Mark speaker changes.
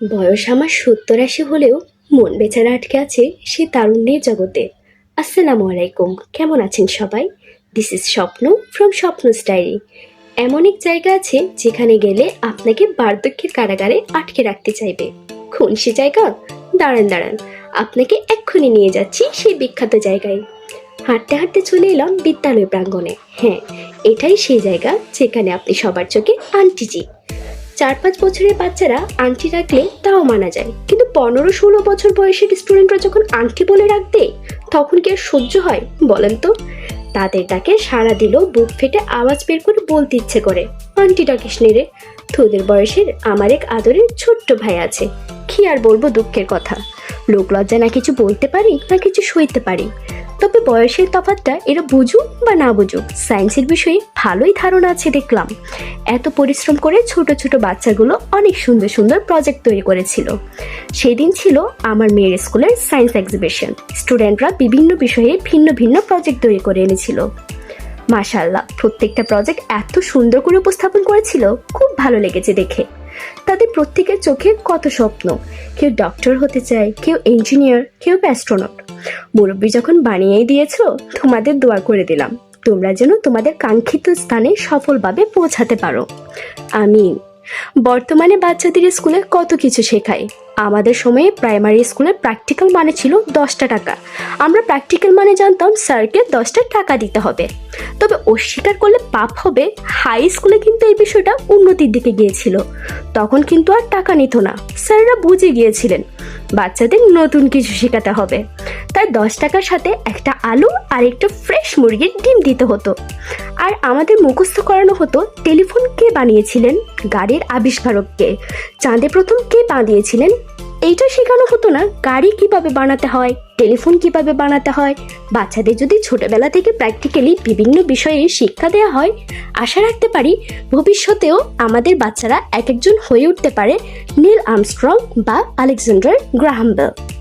Speaker 1: বয়স আমার সত্তর আশি হলেও মন বেচারা আটকে আছে সে তারুণ্যের জগতে। আসসালামু আলাইকুম। কেমন আছেন সবাই? This is Swapno from Swapno diary. এমন এক জায়গা আছে যেখানে গেলে আপনাকে বার্ধক্যের কারাগারে আটকে রাখতে চাইবে। কোন সে জায়গা? দাঁড়ান দাঁড়ান। আপনাকে এক্ষুনি নিয়ে যাচ্ছি সেই বিখ্যাত জায়গায়। হাঁটতে হাঁটতে চলে এলাম বিদ্যালয় প্রাঙ্গণে। হ্যাঁ এটাই সেই জায়গা যেখানে আপনি সবার চোখে আন্টিজি। চার পাঁচ বছরের বাচ্চারা আন্টি রাখলে তাও মানা যায়। কিন্তু পনেরো ষোলো বছর বয়সের স্টুডেন্টরা যখন আন্টি বলে রাখবে, তখন কি আর সহ্য হয়, বলেন তো? তাদের ডাকে সাড়া দিল বুক ফেটে আওয়াজ বের করে বলতে ইচ্ছে করে আন্টি ডাকিস রে। তোদের বয়সের আমার এক আদরের ছোট্ট ভাই আছে। কি আর বলব দুঃখের কথা। লোক লজ্জা না কিছু বলতে পারি, না কিছু সইতে পারি। তবে বয়সের তফাৎটা এরা বুঝুক বা না বুঝুক সায়েন্সের বিষয়ে ভালোই ধারণা আছে দেখলাম। এত পরিশ্রম করে ছোট ছোট বাচ্চাগুলো অনেক সুন্দর সুন্দর প্রজেক্ট তৈরি করেছিল। সেদিন ছিল আমার মেয়ের স্কুলের সায়েন্স এক্সিবিশন স্টুডেন্টরা বিভিন্ন বিষয়ে ভিন্ন ভিন্ন প্রজেক্ট তৈরি করে এনেছিল। মাশাল্লাহ প্রত্যেকটা প্রজেক্ট এত সুন্দর করে উপস্থাপন করেছিল, খুব ভালো লেগেছে দেখে। প্রত্যেকের চোখে কত স্বপ্ন? কেউ ডক্টর হতে চায়, কেউ ইঞ্জিনিয়ার কেউ অ্যাস্ট্রোনট মুরব্বী যখন বানিয়েই দিয়েছ তোমাদের দোয়া করে দিলাম। তোমরা যেন তোমাদের কাঙ্ক্ষিত স্থানে সফলভাবে পৌঁছাতে পারো। আমি বর্তমানে বাচ্চাদের স্কুলে কত কিছু শেখায়? আমাদের সময়ে প্রাইমারি স্কুলে প্র্যাকটিক্যাল মানে ছিল দশটা টাকা। আমরা প্র্যাকটিক্যাল মানে জানতাম স্যারকে দশটা টাকা দিতে হবে। তবে অস্বীকার করলে পাপ হবে হাই স্কুলে কিন্তু এই বিষয়টা উন্নতির দিকে গিয়েছিল। তখন কিন্তু আর টাকা নিত না। স্যাররা বুঝে গিয়েছিলেন, বাচ্চাদের নতুন কিছু শেখাতে হবে। তাই দশ টাকার সাথে একটা আলু আর একটা ফ্রেশ মুরগির ডিম দিতে হতো। আর আমাদের মুখস্থ করানো হতো টেলিফোন কে বানিয়েছিলেন গাড়ির আবিষ্কারককে। চাঁদে প্রথম কে পা দিয়েছিলেন এইটা শেখানো হতো না গাড়ি কীভাবে বানাতে হয় টেলিফোন কীভাবে বানাতে হয়। বাচ্চাদের যদি ছোটবেলা থেকে প্র্যাকটিক্যালি বিভিন্ন বিষয়ে শিক্ষা দেওয়া হয়, আশা রাখতে পারি ভবিষ্যতেও আমাদের বাচ্চারা এক একজন হয়ে উঠতে পারে নীল আর্মস্ট্রং বা আলেকজান্ডার গ্রাহাম বেল।